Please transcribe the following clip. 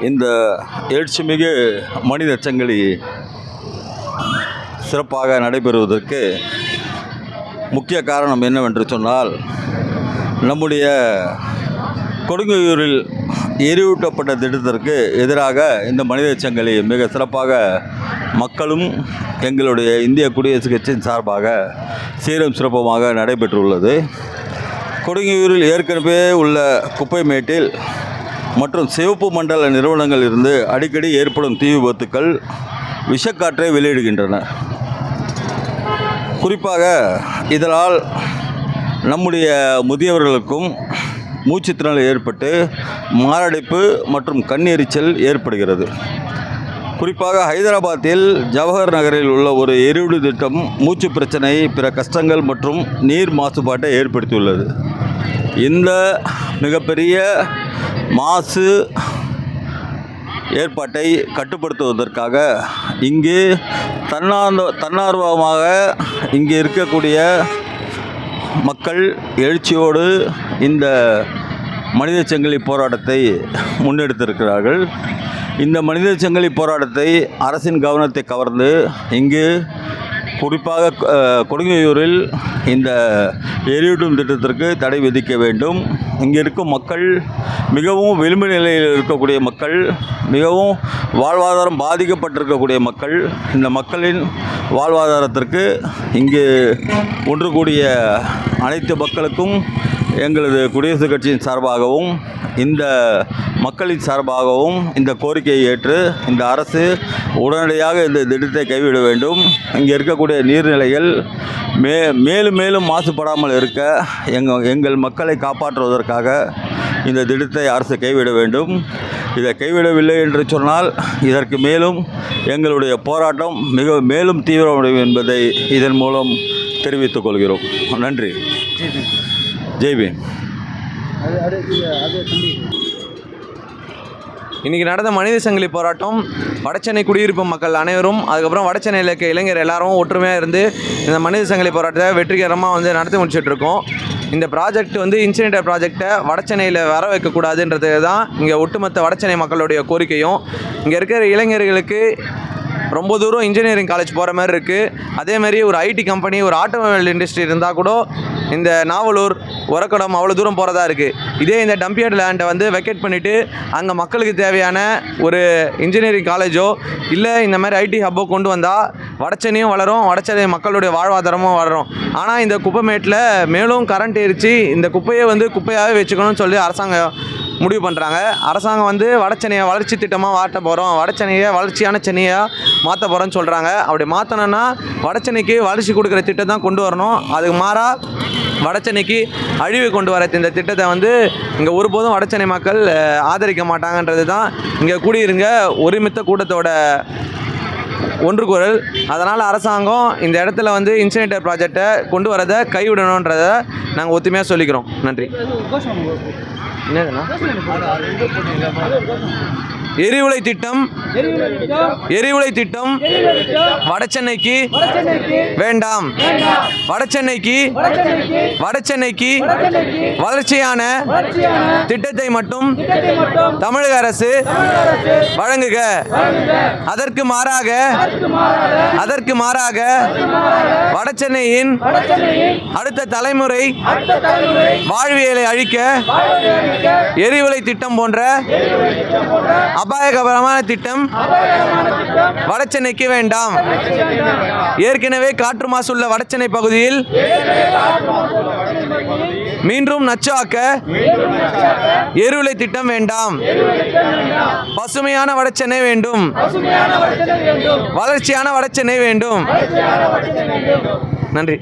இந்த எழுச்சிமிகு மனித சங்கிலி சிறப்பாக நடைபெறுவதற்கு முக்கிய காரணம் என்னவென்று சொன்னால் நம்முடைய கொடுங்கையூரில் எரிவூட்டப்பட்ட திட்டத்திற்கு எதிராக இந்த மனித சங்கிலி மிக சிறப்பாக மக்களும் எங்களுடைய இந்திய குடியரசு கட்சியின் சார்பாக சீரும் சிறப்புமாக நடைபெற்றுள்ளது. கொடுங்கையூரில் ஏற்கனவே உள்ள குப்பை மேட்டில் மற்றும் சிவப்பு மண்டல நிறுவனங்கள் இருந்து அடிக்கடி ஏற்படும் தீ விபத்துக்கள் விஷக்காற்றை வெளியிடுகின்றன. குறிப்பாக இதனால் நம்முடைய முதியவர்களுக்கும் மூச்சுத்திறல் ஏற்பட்டு மாரடைப்பு மற்றும் கண்ணெரிச்சல் ஏற்படுகிறது. குறிப்பாக ஹைதராபாத்தில் ஜவஹர் நகரில் உள்ள ஒரு எரிவிடு திட்டம் மூச்சு பிரச்சனை பிற கஷ்டங்கள் மற்றும் நீர் மாசுபாட்டை ஏற்படுத்தியுள்ளது. இந்த மிகப்பெரிய மாசு ஏற்பாட்டை கட்டுப்படுத்துவதற்காக இங்கு தன்னார்ந்த தன்னார்வமாக இங்கே இருக்கக்கூடிய மக்கள் எழுச்சியோடு இந்த மனித சங்கிலி போராட்டத்தை முன்னெடுத்திருக்கிறார்கள். இந்த மனித சங்கிலி போராட்டத்தை அரசின் கவனத்தை கவர்ந்து இங்கு குறிப்பாக கொடுங்கையூரில் இந்த எரியூட்டும் திட்டத்திற்கு தடை விதிக்க வேண்டும். இங்கே இருக்கும் மக்கள் மிகவும் விளிம்பு நிலையில் இருக்கக்கூடிய மக்கள் மிகவும் வாழ்வாதாரம் பாதிக்கப்பட்டிருக்கக்கூடிய மக்கள் இந்த மக்களின் வாழ்வாதாரத்திற்கு இங்கு ஒன்று கூடிய அனைத்து மக்களுக்கும் எங்களது குடியரசுக் கட்சியின் சார்பாகவும் இந்த மக்களின் சார்பாகவும் இந்த கோரிக்கையை ஏற்று இந்த அரசு உடனடியாக இந்த திட்டத்தை கைவிட வேண்டும். இங்கே இருக்கக்கூடிய நீர்நிலைகள் மே மேலும் மேலும் மாசுபடாமல் இருக்க எங்கள் எங்கள் மக்களை காப்பாற்றுவதற்காக இந்த திட்டத்தை அரசு கைவிட வேண்டும். இதை கைவிடவில்லை என்று சொன்னால் இதற்கு மேலும் எங்களுடைய போராட்டம் மிக மேலும் தீவிரமடையும் என்பதை இதன் மூலம் தெரிவித்துக் கொள்கிறோம். நன்றி. ஜெய்பீம் இன்றைக்கி நடந்த மனித சங்கிலி போராட்டம் வடச்சென்னை குடியிருப்பு மக்கள் அனைவரும் அதுக்கப்புறம் வடச்சென்னையில் இருக்க இளைஞர் எல்லாரும் ஒற்றுமையாக இருந்து இந்த மனித சங்கிலி போராட்டத்தை வெற்றிகரமாக வந்து நடத்தி முடிச்சிட்டு இருக்கோம். இந்த ப்ராஜெக்ட் வந்து இன்சினேட்டர் ப்ராஜெக்டை வடச்சென்னையில் வர வைக்கக்கூடாதுன்றது தான் இங்கே ஒட்டுமொத்த வடச்சென்னை மக்களுடைய கோரிக்கையும். இங்கே இருக்கிற இளைஞர்களுக்கு ரொம்ப தூரம் இன்ஜினியரிங் காலேஜ் போகிற மாதிரி இருக்குது அதே மாதிரி ஒரு ஐடி கம்பெனி ஒரு ஆட்டோமொபைல் இண்டஸ்ட்ரி இருந்தால் கூட இந்த நாவலூர் உரக்கடம் அவ்வளோ தூரம் போகிறதா இருக்குது இதே இந்த டம்பியார்ட் லேண்டை வந்து வெக்கேட் பண்ணிவிட்டு அங்கே மக்களுக்கு தேவையான ஒரு இன்ஜினியரிங் காலேஜோ இல்லை இந்த மாதிரி ஐடி ஹப்போ கொண்டு வந்தால் வடச்சனையும் வளரும் வடச்சனை மக்களுடைய வாழ்வாதாரமும் வளரும். ஆனால் இந்த குப்பைமேட்டில் மேலும் கரண்ட் எரிச்சு இந்த குப்பையை வந்து குப்பையாகவே வச்சுக்கணும்னு சொல்லி அரசாங்கம் முடிவு பண்ணுறாங்க அரசாங்கம் வந்து வடச்சென்னையை வளர்ச்சி திட்டமாக மாற்ற போகிறோம் வடச்சென்னையை வளர்ச்சியான சென்னையாக மாற்ற போகிறோன்னு சொல்கிறாங்க அப்படி மாற்றணுன்னா வடச்சென்னைக்கு வளர்ச்சி கொடுக்குற திட்டம் தான் கொண்டு வரணும். அதுக்கு மாறாக வடச்சென்னைக்கு அழிவு கொண்டு வர இந்த திட்டத்தை வந்து இங்கே ஒருபோதும் வடசென்னை மக்கள் ஆதரிக்க மாட்டாங்கன்றது தான் இங்கே கூடியிருங்க ஒருமித்த கூட்டத்தோட ஒன்று குரல். அதனால் அரசாங்கம் இந்த இடத்துல வந்து இன்சினேட்டர் ப்ராஜெக்டை கொண்டு வரதை கைவிடணுன்றதை நாங்கள் ஒத்துமையாக சொல்லிக்கிறோம். நன்றி. என்னதுண்ணா எரிவுலை திட்டம். எரிவுலை திட்டம். வடசென்னைக்கு வேண்டாம். வடசென்னைக்கு வடசென்னைக்கு வளர்ச்சியான திட்டத்தை மட்டும் தமிழக அரசு வழங்குக. அதற்கு மாறாக அதற்கு மாறாக வடசென்னையின் அடுத்த தலைமுறை வாழ்வியலை அழிக்க எரிவுலை திட்டம் போன்ற அபாயகரமான திட்டம் வடசென்னைக்கு வேண்டாம். ஏற்கனவே காற்று மாசுள்ள வடசென்னை பகுதியில் மீண்டும் நச்சு ஆக்க எரிவுலை திட்டம் வேண்டாம். பசுமையான வடசென்னை வேண்டும். வளர்ச்சியான வடசென்னை வேண்டும். நன்றி.